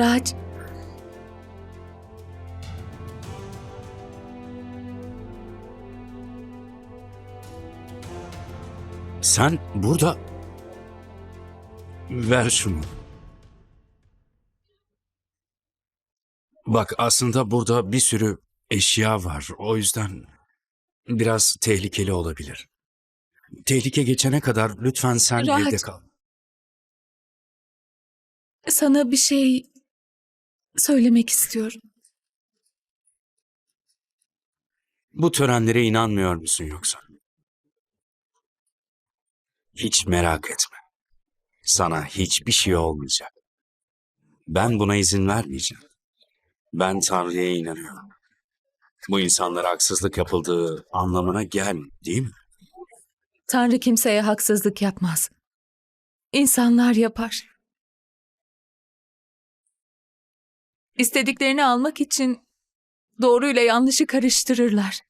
Raj, Sen burada... Ver şunu. Bak aslında burada bir sürü eşya var. O yüzden biraz tehlikeli olabilir. Tehlike geçene kadar lütfen sen Rahat. evde kal. sana bir şey söylemek istiyorum. Bu törenlere inanmıyor musun yoksa? Hiç merak etme. Sana hiçbir şey olmayacak. Ben buna izin vermeyeceğim. Ben Tanrı'ya inanıyorum. Bu insanlara haksızlık yapıldığı anlamına gelmiyor, değil mi? Tanrı kimseye haksızlık yapmaz. İnsanlar yapar. İstediklerini almak için doğruyla yanlışı karıştırırlar.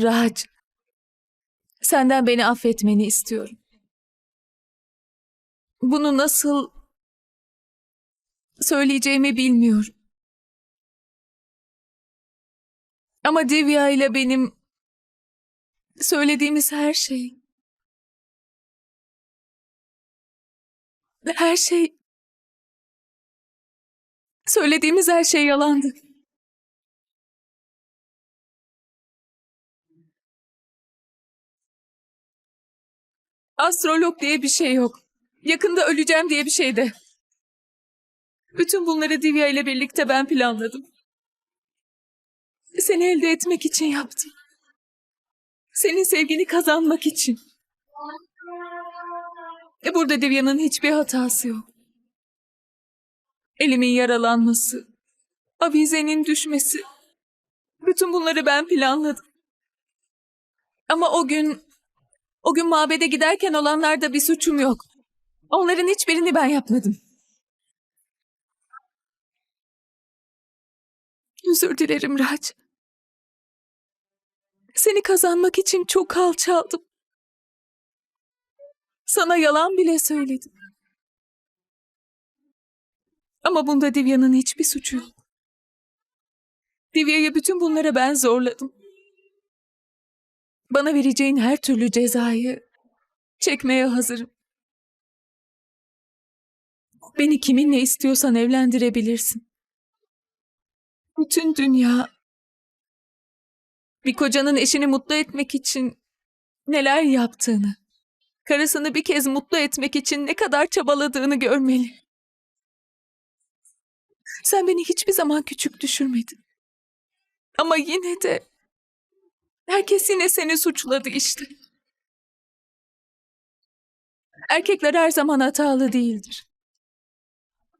Raj, senden beni affetmeni istiyorum. Bunu nasıl söyleyeceğimi bilmiyorum. Ama Divya ile benim söylediğimiz her şey her şey söylediğimiz her şey yalandı. Astrolog diye bir şey yok. Yakında öleceğim diye bir şey de. Bütün bunları Divya ile birlikte ben planladım. Seni elde etmek için yaptım. Senin sevgini kazanmak için. E burada Divya'nın hiçbir hatası yok. Elimin yaralanması, avizenin düşmesi. Bütün bunları ben planladım. Ama o gün, o gün mabede giderken olanlarda bir suçum yok. Onların hiçbirini ben yapmadım. Özür dilerim Raj. Seni kazanmak için çok alçaldım. Sana yalan bile söyledim. Ama bunda Divya'nın hiçbir suçu yok. Divya'yı bütün bunlara ben zorladım. Bana vereceğin her türlü cezayı çekmeye hazırım. Beni kiminle istiyorsan evlendirebilirsin. Bütün dünya bir kocanın eşini mutlu etmek için neler yaptığını, karısını bir kez mutlu etmek için ne kadar çabaladığını görmeli. Sen beni hiçbir zaman küçük düşürmedin. Ama yine de herkes yine seni suçladı işte. Erkekler her zaman hatalı değildir.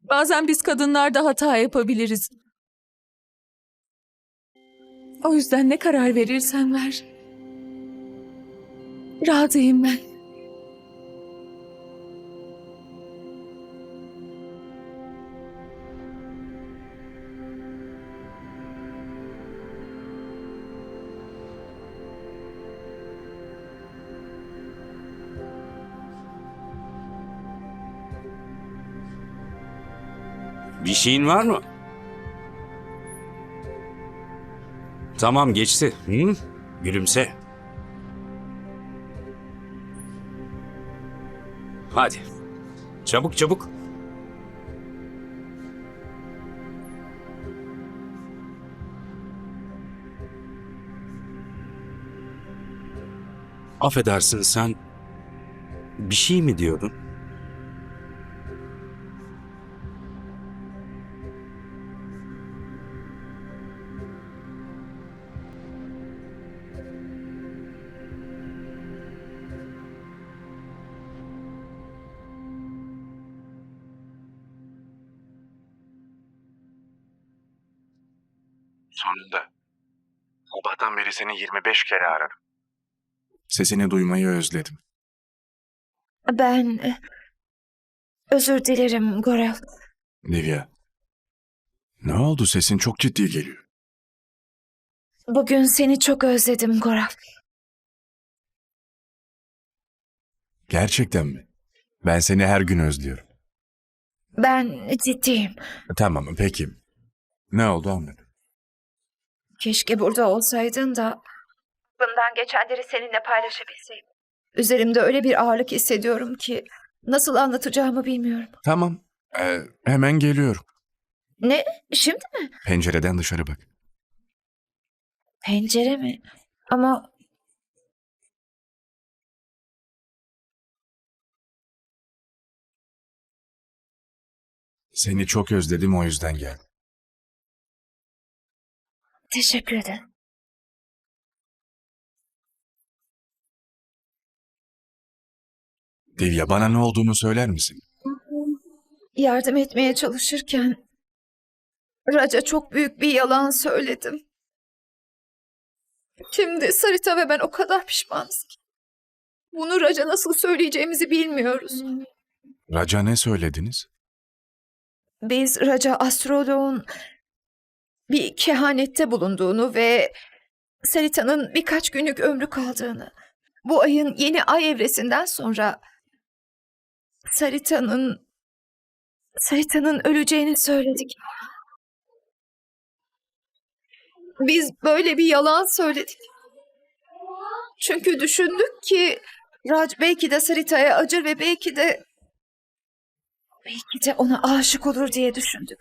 Bazen biz kadınlar da hata yapabiliriz. O yüzden ne karar verirsen ver. Razıyım ben. Bir şeyin var mı? Tamam geçti. Hı? Gülümse. Hadi. Çabuk çabuk. Affedersin sen bir şey mi diyordun? Sonunda. Sabahtan beri seni 25 kere aradım. Sesini duymayı özledim. Ben e, özür dilerim Gorel. Livia. Ne oldu sesin çok ciddi geliyor. Bugün seni çok özledim Gorel. Gerçekten mi? Ben seni her gün özlüyorum. Ben ciddiyim. Tamam peki. Ne oldu anlat. Keşke burada olsaydın da bundan geçenleri seninle paylaşabilseydim. Üzerimde öyle bir ağırlık hissediyorum ki nasıl anlatacağımı bilmiyorum. Tamam. Ee, hemen geliyorum. Ne? Şimdi mi? Pencereden dışarı bak. Pencere mi? Ama Seni çok özledim o yüzden gel. Teşekkür ederim. Divya bana ne olduğunu söyler misin? Yardım etmeye çalışırken Raca çok büyük bir yalan söyledim. Şimdi Sarita ve ben o kadar pişmanız ki. Bunu Raca nasıl söyleyeceğimizi bilmiyoruz. Raca ne söylediniz? Biz Raca astroloğun bir kehanette bulunduğunu ve Sarita'nın birkaç günlük ömrü kaldığını, bu ayın yeni ay evresinden sonra Sarita'nın Sarita'nın öleceğini söyledik. Biz böyle bir yalan söyledik. Çünkü düşündük ki Raj belki de Sarita'ya acır ve belki de belki de ona aşık olur diye düşündük.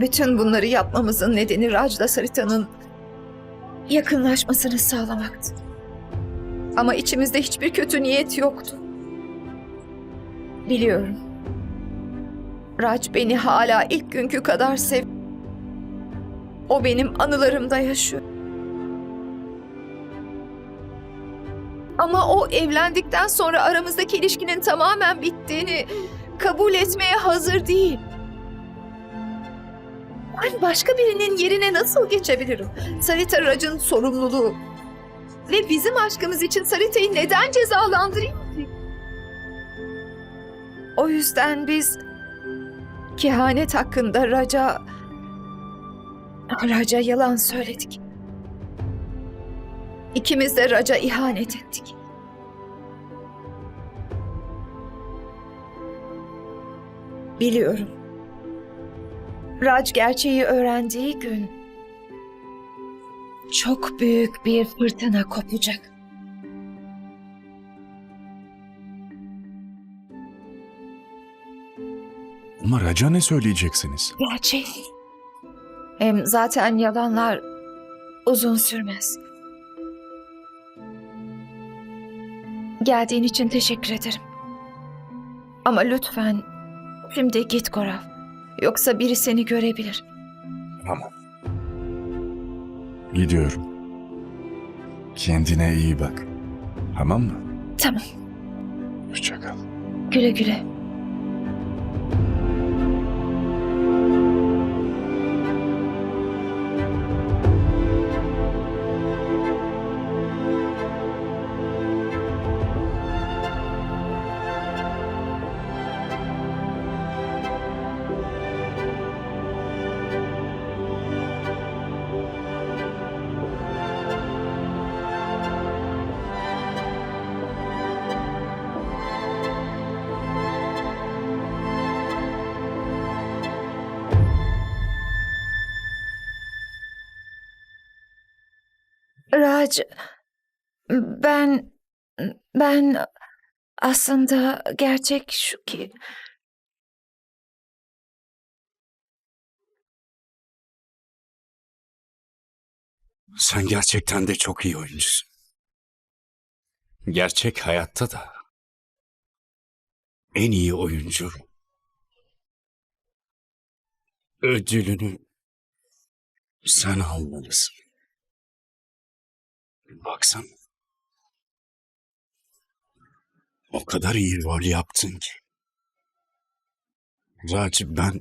Bütün bunları yapmamızın nedeni Raj'la Sarita'nın yakınlaşmasını sağlamaktı. Ama içimizde hiçbir kötü niyet yoktu. Biliyorum. Raj beni hala ilk günkü kadar sev. O benim anılarımda yaşıyor. Ama o evlendikten sonra aramızdaki ilişkinin tamamen bittiğini kabul etmeye hazır değil. Ben başka birinin yerine nasıl geçebilirim? Sarita Raj'ın sorumluluğu. Ve bizim aşkımız için Sarita'yı neden cezalandırayım ki? O yüzden biz kehanet hakkında Raca... Raca yalan söyledik. İkimiz de Raca ihanet ettik. Biliyorum. Raj gerçeği öğrendiği gün çok büyük bir fırtına kopacak. Ama Raca ne söyleyeceksiniz? Gerçeği. Hem zaten yalanlar uzun sürmez. Geldiğin için teşekkür ederim. Ama lütfen şimdi git Gorav. Yoksa biri seni görebilir. Tamam. Gidiyorum. Kendine iyi bak. Tamam mı? Tamam. Hoşça kal. Güle güle. Raj, ben ben aslında gerçek şu ki Sen gerçekten de çok iyi oyuncusun. Gerçek hayatta da en iyi oyuncu ödülünü sen almalısın. Baksana. O kadar iyi rol yaptın ki. Raci ben...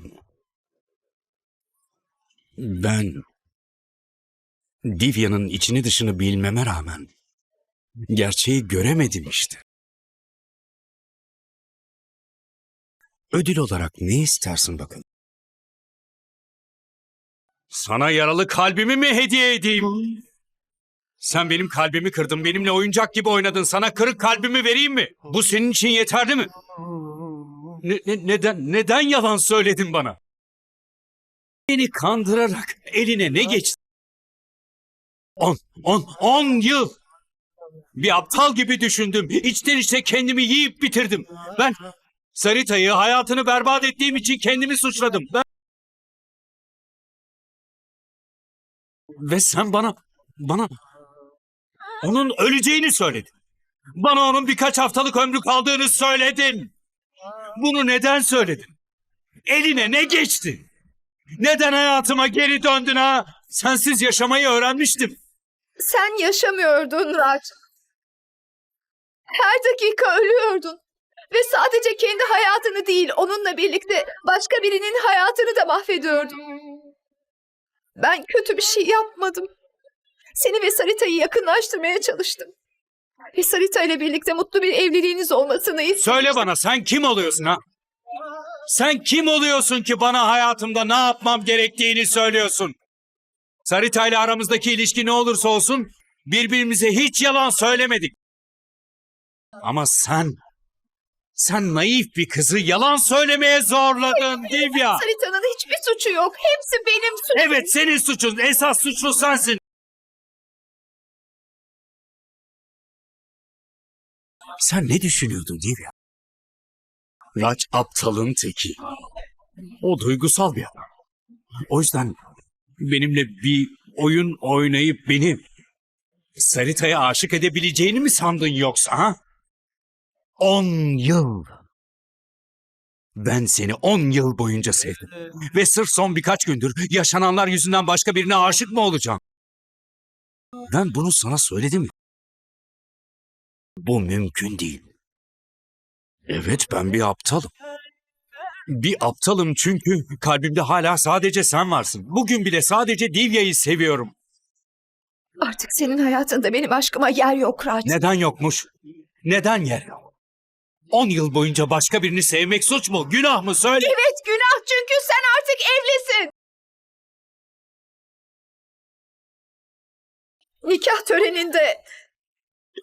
Ben... Divya'nın içini dışını bilmeme rağmen gerçeği göremedim işte. Ödül olarak ne istersin bakın? Sana yaralı kalbimi mi hediye edeyim? Sen benim kalbimi kırdın, benimle oyuncak gibi oynadın. Sana kırık kalbimi vereyim mi? Bu senin için yeterli mi? Ne- ne- neden neden yalan söyledin bana? Beni kandırarak eline ne geçti? On, on, on yıl. Bir aptal gibi düşündüm. İçten içe kendimi yiyip bitirdim. Ben Sarita'yı hayatını berbat ettiğim için kendimi suçladım. Ben... Ve sen bana, bana onun öleceğini söyledin. Bana onun birkaç haftalık ömrü kaldığını söyledin. Bunu neden söyledin? Eline ne geçti? Neden hayatıma geri döndün ha? Sensiz yaşamayı öğrenmiştim. Sen yaşamıyordun Raj. Her dakika ölüyordun. Ve sadece kendi hayatını değil, onunla birlikte başka birinin hayatını da mahvediyordun. Ben kötü bir şey yapmadım. Seni ve Sarita'yı yakınlaştırmaya çalıştım. Ve Sarita ile birlikte mutlu bir evliliğiniz olmasını istedim. Söyle bana sen kim oluyorsun ha? Sen kim oluyorsun ki bana hayatımda ne yapmam gerektiğini söylüyorsun? Sarita ile aramızdaki ilişki ne olursa olsun birbirimize hiç yalan söylemedik. Ama sen, sen naif bir kızı yalan söylemeye zorladın Divya. Sarita'nın hiçbir suçu yok. Hepsi benim suçum. Evet senin suçun, esas suçlu sensin. Sen ne düşünüyordun Divya? Raç aptalın teki. O duygusal bir adam. O yüzden benimle bir oyun oynayıp beni Sarita'ya aşık edebileceğini mi sandın yoksa ha? On yıl. Ben seni on yıl boyunca sevdim. Ve sırf son birkaç gündür yaşananlar yüzünden başka birine aşık mı olacağım? Ben bunu sana söyledim mi? Bu mümkün değil. Evet ben bir aptalım. Bir aptalım çünkü kalbimde hala sadece sen varsın. Bugün bile sadece Divya'yı seviyorum. Artık senin hayatında benim aşkıma yer yok Raj. Neden yokmuş? Neden yer yok? On yıl boyunca başka birini sevmek suç mu? Günah mı? Söyle. Evet günah çünkü sen artık evlisin. Nikah töreninde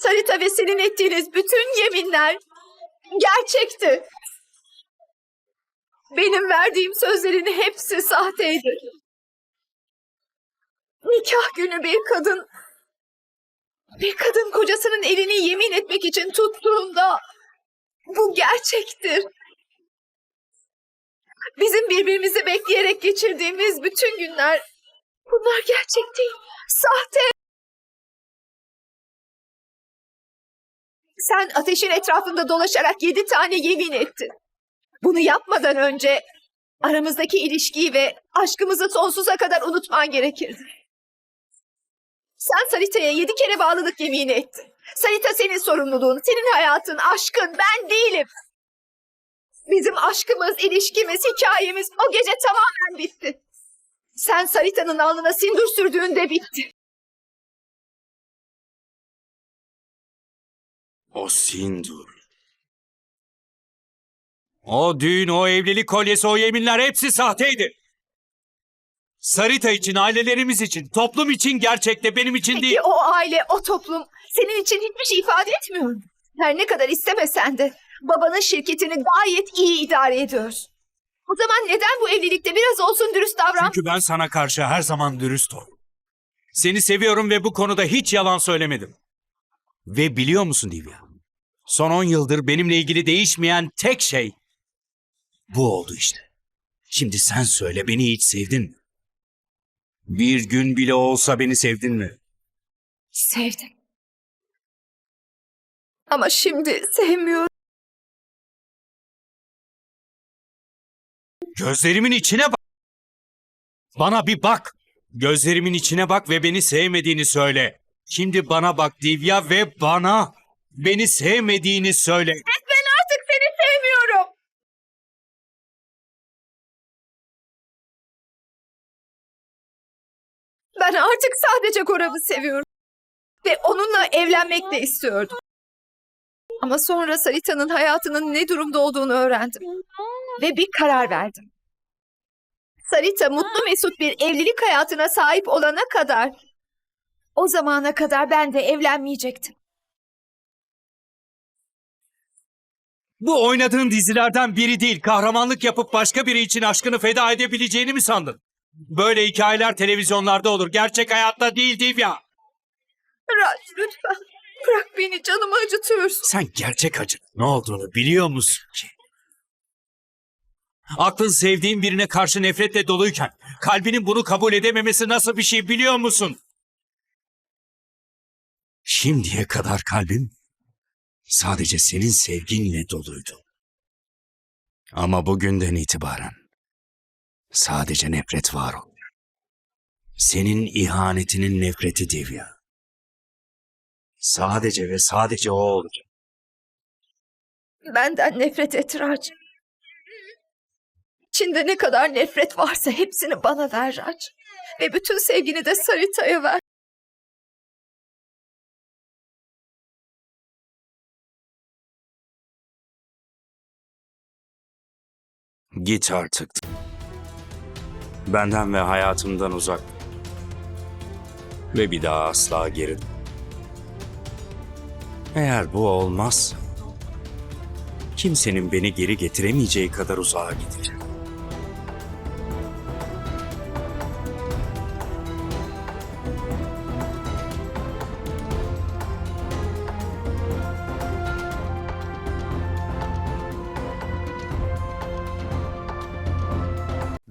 Sarita ve senin ettiğiniz bütün yeminler gerçekti. Benim verdiğim sözlerin hepsi sahteydi. Nikah günü bir kadın bir kadın kocasının elini yemin etmek için tuttuğunda bu gerçektir. Bizim birbirimizi bekleyerek geçirdiğimiz bütün günler bunlar gerçek değil, sahte. Sen ateşin etrafında dolaşarak yedi tane yemin ettin. Bunu yapmadan önce aramızdaki ilişkiyi ve aşkımızı sonsuza kadar unutman gerekirdi. Sen Sarita'ya yedi kere bağlılık yemini ettin. Sarita senin sorumluluğun, senin hayatın, aşkın, ben değilim. Bizim aşkımız, ilişkimiz, hikayemiz o gece tamamen bitti. Sen Sarita'nın alnına sindur sürdüğünde bitti. O sindur. O düğün, o evlilik kolyesi, o yeminler hepsi sahteydi. Sarita için, ailelerimiz için, toplum için gerçekte, benim için değil. Peki o aile, o toplum senin için hiçbir şey ifade etmiyor mu? Her ne kadar istemesen de babanın şirketini gayet iyi idare ediyorsun. O zaman neden bu evlilikte biraz olsun dürüst davran? Çünkü ben sana karşı her zaman dürüst ol. Seni seviyorum ve bu konuda hiç yalan söylemedim. Ve biliyor musun Divya? Son 10 yıldır benimle ilgili değişmeyen tek şey bu oldu işte. Şimdi sen söyle beni hiç sevdin mi? Bir gün bile olsa beni sevdin mi? Sevdim. Ama şimdi sevmiyorum. Gözlerimin içine bak. Bana bir bak. Gözlerimin içine bak ve beni sevmediğini söyle. Şimdi bana bak Divya ve bana beni sevmediğini söyle. Ben artık seni sevmiyorum. Ben artık sadece Gorav'ı seviyorum. Ve onunla evlenmek de istiyordum. Ama sonra Sarita'nın hayatının ne durumda olduğunu öğrendim. ve bir karar verdim. Sarita mutlu mesut bir evlilik hayatına sahip olana kadar o zamana kadar ben de evlenmeyecektim. Bu oynadığın dizilerden biri değil. Kahramanlık yapıp başka biri için aşkını feda edebileceğini mi sandın? Böyle hikayeler televizyonlarda olur. Gerçek hayatta değil Divya. Raj lütfen bırak beni canımı acıtıyorsun. Sen gerçek acının ne olduğunu biliyor musun ki? Aklın sevdiğin birine karşı nefretle doluyken kalbinin bunu kabul edememesi nasıl bir şey biliyor musun? Şimdiye kadar kalbim sadece senin sevginle doluydu. Ama bugünden itibaren sadece nefret var olacak. Senin ihanetinin nefreti Divya. Sadece ve sadece o olacak. Benden nefret et Raj. İçinde ne kadar nefret varsa hepsini bana ver Raj. Ve bütün sevgini de Sarita'ya ver. Git artık. Benden ve hayatımdan uzak. Ve bir daha asla geri. Eğer bu olmazsa kimsenin beni geri getiremeyeceği kadar uzağa gideceğim.